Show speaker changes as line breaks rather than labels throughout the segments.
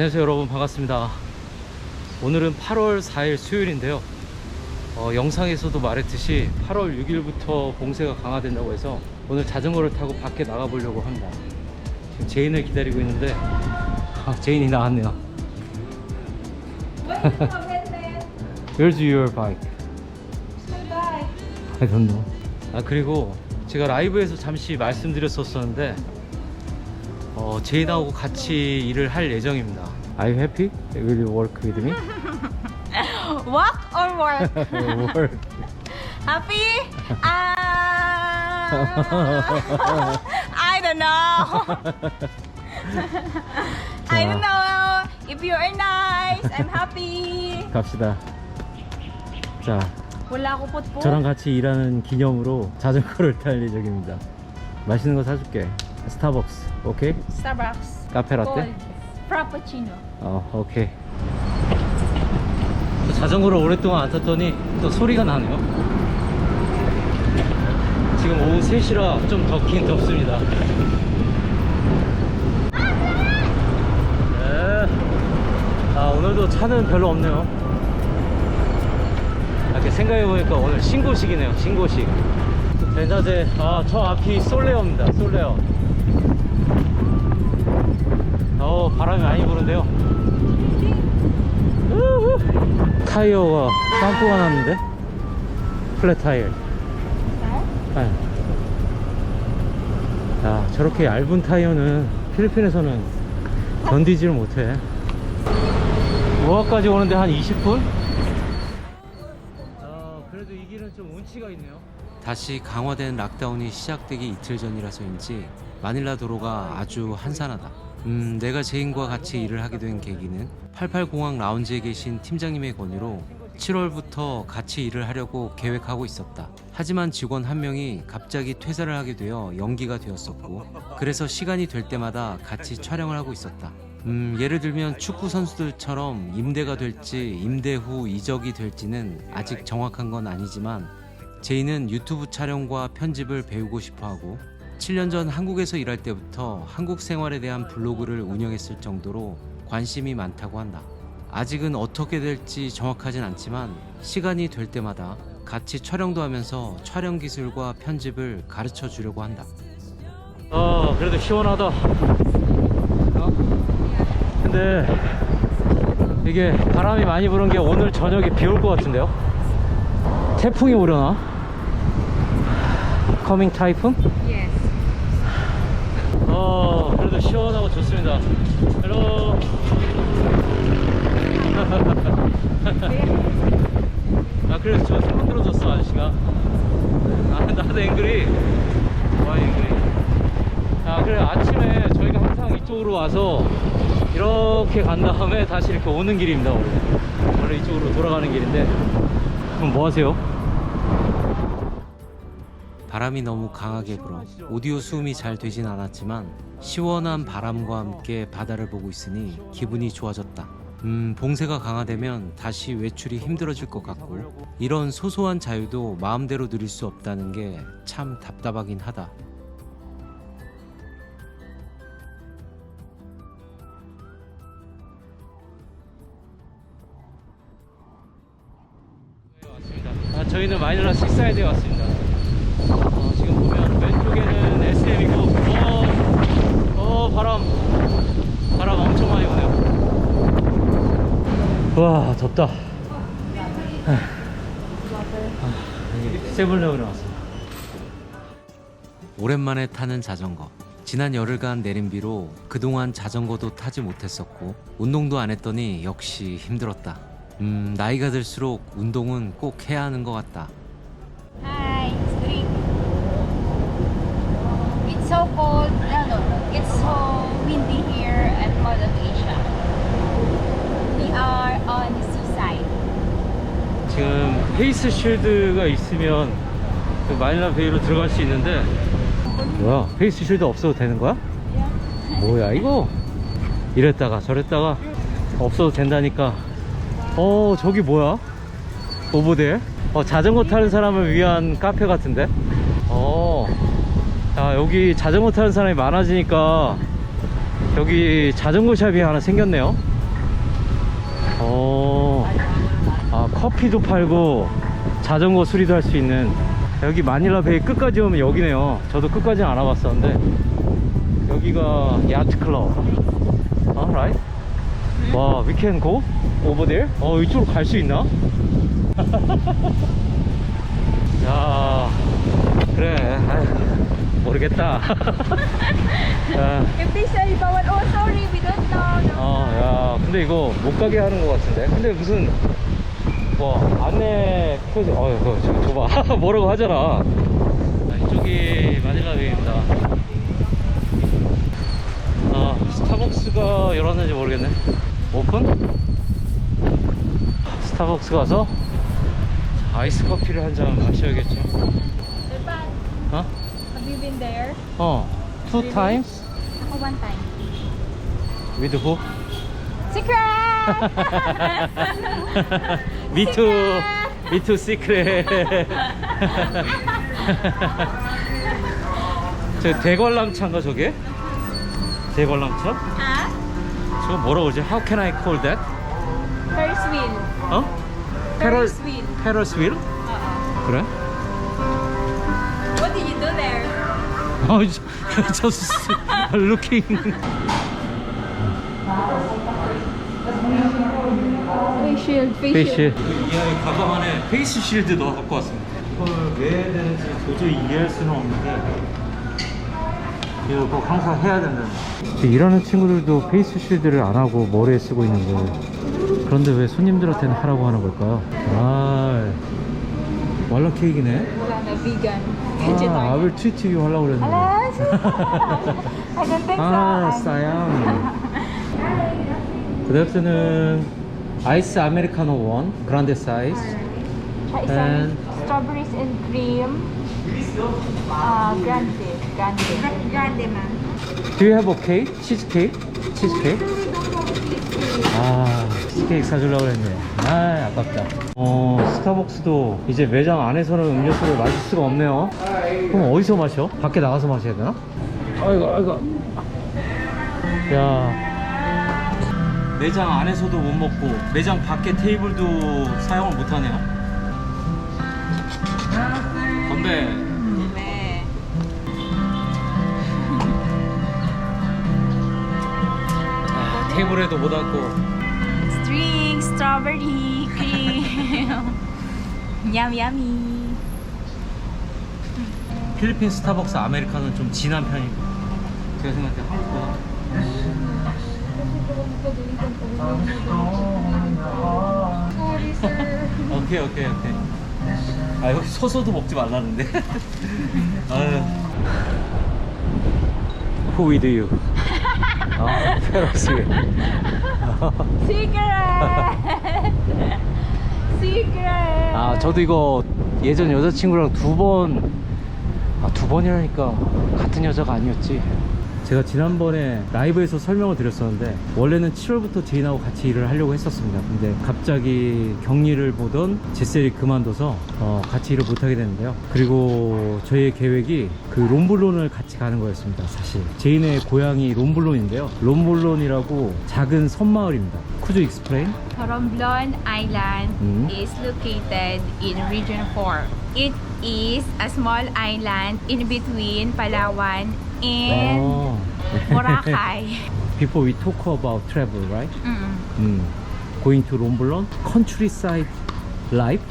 안녕하세요 여러분. 반갑습니다. 오늘은 8월 4일 수요일인데요. 어, 영상에서도 말했듯이 8월 6일부터 봉쇄가 강화된다고 해서 오늘 자전거를 타고 밖에 나가 보려고 합니다. 지금 제인을 기다리고 있는데 아, 제인이 나왔네요. Where's your bike? I don't know. 아 그리고 제가 라이브에서 잠시 말씀드렸었었는데 어, 제인하고 같이 일을 할 예정입니다 Are you happy? Will you work with me?
Walk or work?
work
Happy? Uh, I don't know. I don't know. If you are nice, I'm happy.
갑시다 자
ko po po.
저랑 같이 일하는 기념으로 자전거를 탈 예정입니다 맛있는 거 사줄게 스타벅스 오케이?
Starbucks.
카페 라떼?
Cold. Frappuccino.
어 오케이 또 자전거를 오랫동안 안 탔더니 또 소리가 나네요 지금 오후 3시라 좀 덥긴 덥습니다 네. 아 오늘도 차는 별로 없네요 이렇게 생각해보니까 오늘 신고식이네요 신고식 대낮에 아저 앞이 솔레어입니다 솔레어 어 바람이 많이 부는데요. 타이어가 빵꾸가 났는데 플랫 타이어 네. 야 저렇게 얇은 타이어는 필리핀에서는 견디지를 못해 모아까지 오는데 한 20분? 아 그래도 이 길은 좀 운치가 있네요 다시 강화된 락다운이 시작되기 이틀 전이라서인지 마닐라 도로가 아주 한산하다 음, 내가 제인과 같이 일을 하게 된 계기는 88공항 라운지에 계신 팀장님의 권유로 7월부터 같이 일을 하려고 계획하고 있었다. 하지만 직원 한 명이 갑자기 퇴사를 하게 되어 연기가 되었었고, 그래서 시간이 될 때마다 같이 촬영을 하고 있었다. 음, 예를 들면 축구 선수들처럼 임대가 될지 임대 후 이적이 될지는 아직 정확한 건 아니지만 제이는 유튜브 촬영과 편집을 배우고 싶어 하고 7년 전 한국에서 일할 때부터 한국 생활에 대한 블로그를 운영했을 정도로 관심이 많다고 한다. 아직은 어떻게 될지 정확하진 않지만 시간이 될 때마다 같이 촬영도 하면서 촬영 기술과 편집을 가르쳐 주려고 한다. 어, 그래도 시원하다. 어? 근데 이게 바람이 많이 부는 게 오늘 저녁에 비 올 것 같은데요? 태풍이 오려나? 커밍 타이푼? 어 그래도 시원하고 좋습니다. 헬로 아 그래서 저손 들어줬어 아저씨가. 아 나도 앵글이 와 앵글이 아 그래 아침에 저희가 항상 이쪽으로 와서 이렇게 간 다음에 다시 이렇게 오는 길입니다 원래 원래 이쪽으로 돌아가는 길인데. 그럼 뭐 하세요? 바람이 너무 강하게 불어 오디오 수음이 잘 되진 않았지만 시원한 바람과 함께 바다를 보고 있으니 기분이 좋아졌다. 음, 봉쇄가 강화되면 다시 외출이 힘들어질 것 같고 이런 소소한 자유도 마음대로 누릴 수 없다는 게 참 답답하긴 하다. 아, 저희는 마닐라 식사이드에 왔습니다. 어, 지금 보면 왼쪽에는 SM이고 어, 어 바람 바람 엄청 많이 오네요 와 덥다 아, 세븐레븐에 왔습니다 오랜만에 타는 자전거 지난 열흘간 내린 비로 그동안 자전거도 타지 못했었고 운동도 안 했더니 역시 힘들었다 음 나이가 들수록 운동은 꼭 해야 하는 것 같다
Hi, street. It's so cold. It's so windy here at Mall of Asia. Are on the seaside.
지금 페이스 쉴드가 있으면 그 마닐라 베이로 들어갈 수 있는데 뭐야 페이스 쉴드 없어도 되는 거야? 뭐야 이거 이랬다가 저랬다가 없어도 된다니까 어 저기 뭐야 오버데 어, 자전거 타는 사람을 위한 카페 같은데 어 야, 여기 자전거 타는 사람이 많아지니까 여기 자전거 샵이 하나 생겼네요. 어, 아, 커피도 팔고 자전거 수리도 할 수 있는 여기 마닐라 베이 끝까지 오면 여기네요. 저도 끝까지는 안 와봤었는데 여기가 야트 클럽. 아, right? 와, we can go over there? 어, 이쪽으로 갈 수 있나? 야, 그래. 아휴, 모르겠다. 야,
If they say bawal, oh sorry, we don't know. No.
어, 야, 근데 이거 못 가게 하는 것 같은데. 근데 무슨 뭐 안내 표지, 어, 그거 저, 줘봐. 뭐라고 하잖아. 자, 이쪽이 마닐라 베이입니다. 아, 스타벅스가 열었는지 모르겠네. 오픈? 스타벅스 가서 아이스 커피를 한 잔 마셔야겠죠.
Japan,
어?
have you been there?
어, two times
Ako one time.
with who?
Secret!
Me too. Me too secret. 저 대관람차인가 저게? 대관람차?
ah?
저거 뭐라고 그러지? How can I call that?
Ferris wheel.
어?
Ferris wheel.
Ferris wheel?
Uh-oh.
그래? 어, 저- just looking.
Face shield,
페이스. 이 가방 안에 페이스 실드 넣어 갖고 왔습니다. 이걸 왜 해야 되는지 도저히 이해할 수는 없는데 이거 꼭 항상 해야 된다는. 일하는 친구들도 페이스 실드를 안 하고 머리에 쓰고 있는데 그런데 왜 손님들한테는 하라고 하는 걸까요? 아, 왈라 케이크네.
Vegan.
아,
Vegetarian.
아을 트위트 하려고 그랬는데.
Alas! I don't think
아,
so.
싸양. 그다음에는 아이스 아메리카노 원 그란데 사이즈.
Siya isang
And-
strawberries and cream. Ah, grande. Grande. Grande, ma'am.
Do you have a cake? 치즈 케이크? 치즈 케이크? 아, 치즈 케이크 사주려고 했네. 아, 아깝다. 어, 스타벅스도 이제 매장 안에서는 음료수를 마실 수가 없네요. 그럼 어디서 마셔? 밖에 나가서 마셔야 되나? 아이고, 아이고. 야. 매장 안에서도 못 먹고 매장 밖에 테이블도 사용을 못 하네요. 건배. 테이블에도 못 앉고.
Strawberry, cream. yum, yummy.
필리핀 스타벅스 아메리카노는 좀 진한 편이고 제가 생각할 때 한국보다. 오케이 오케이 오케이 아 여기 서서도 먹지 말라는데 아유 Who with you? 아 페러스
Secret! Secret!
아 저도 이거 예전 여자친구랑 두 번 아 두 번이라니까 같은 여자가 아니었지 제가 지난번에 라이브에서 설명을 드렸었는데 원래는 7월부터 제인하고 같이 일을 하려고 했었습니다 근데 갑자기 격리를 보던 제셀이 그만둬서 어, 같이 일을 못하게 됐는데요 그리고 저희의 계획이 그 롬블론을 같이 가는 거였습니다 사실 제인의 고향이 롬블론인데요 롬블론이라고 작은 섬마을입니다 쿠즈 익스플레인?
Romblon Island
Mm.
is located in Region 4. It is a small island in between Palawan and
어.
Boracay.
Before we talk about travel, right?
Mm.
음. Going to 롬블론, countryside life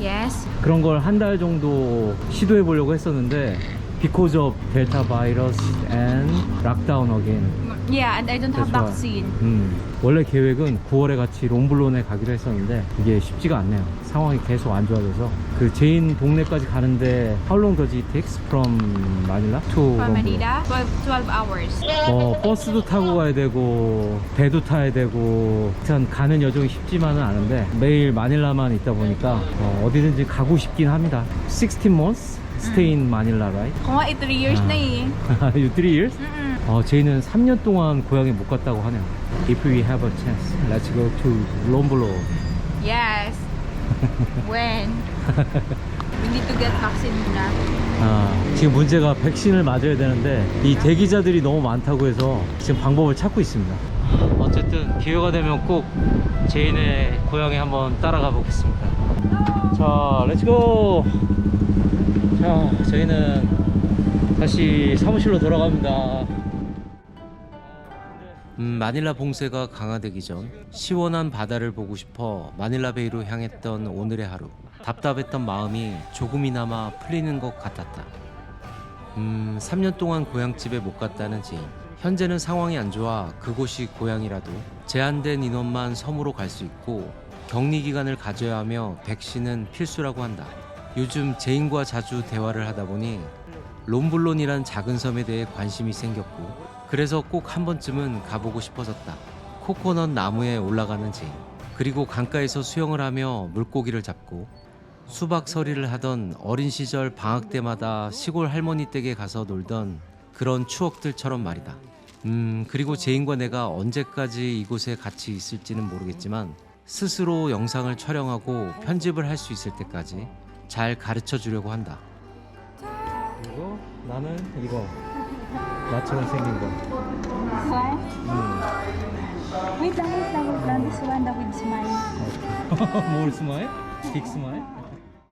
Yes.
그런 걸 한 달 정도 시도해 보려고 했었는데 because of delta virus and lockdown again.
Yeah, and I don't have
That's why.
vaccine.
음. 원래 계획은 9월에 같이 롬블론에 가기로 했었는데 이게 쉽지가 않네요. 상황이 계속 안 좋아져서 그 제인 동네까지 가는데 how long does it take from Manila to
From
롬블론?
Manila, 12, 12 hours.
뭐 버스도 타고 가야 되고 배도 타야 되고 하여튼 가는 여정이 쉽지만은 않은데 매일 마닐라만 있다 보니까 어, 디든지 가고 싶긴 합니다 16 months stay in Manila right?
Kung nga, 3 years
Ah.
na eh.
you 3 years?
Mm-mm.
어, 저희는 3년 동안 고향에 못 갔다고 하네요 If we have a chance let's go to Lombolo
Yes. when? We need to get vaccine muna.
아, 지금 문제가 백신을 맞아야 되는데 이 대기자들이 너무 많다고 해서 지금 방법을 찾고 있습니다. 어쨌든 기회가 되면 꼭 제인의 고향에 한번 따라가 보겠습니다. 자, 렛츠고! 자, 저희는 다시 사무실로 돌아갑니다.
음, 마닐라 봉쇄가 강화되기 전 시원한 바다를 보고 싶어 마닐라 베이로 향했던 오늘의 하루. 답답했던 마음이 조금이나마 풀리는 것 같았다. 음, 3년 동안 고향집에 못 갔다는 지인. 현재는 상황이 안 좋아 그곳이 고향이라도 제한된 인원만 섬으로 갈 수 있고 격리 기간을 가져야 하며 백신은 필수라고 한다. 요즘 제인과 자주 대화를 하다 보니 롬블론이란 작은 섬에 대해 관심이 생겼고 그래서 꼭 한 번쯤은 가보고 싶어졌다. 코코넛 나무에 올라가는 제인 그리고 강가에서 수영을 하며 물고기를 잡고 수박 서리를 하던 어린 시절 방학 때마다 시골 할머니 댁에 가서 놀던 그런 추억들처럼 말이다. 음, 그리고 제인과 내가 언제까지 이곳에 같이 있을지는 모르겠지만 스스로 영상을 촬영하고 편집을 할 수 있을 때까지 잘 가르쳐 주려고 한다.
그리고 나는 이거 나처럼 생긴 거.
Smile?
음.
Wait lang, wait lang, wait lang. This one, the with smile.
뭘 스마일? 빅 스마일?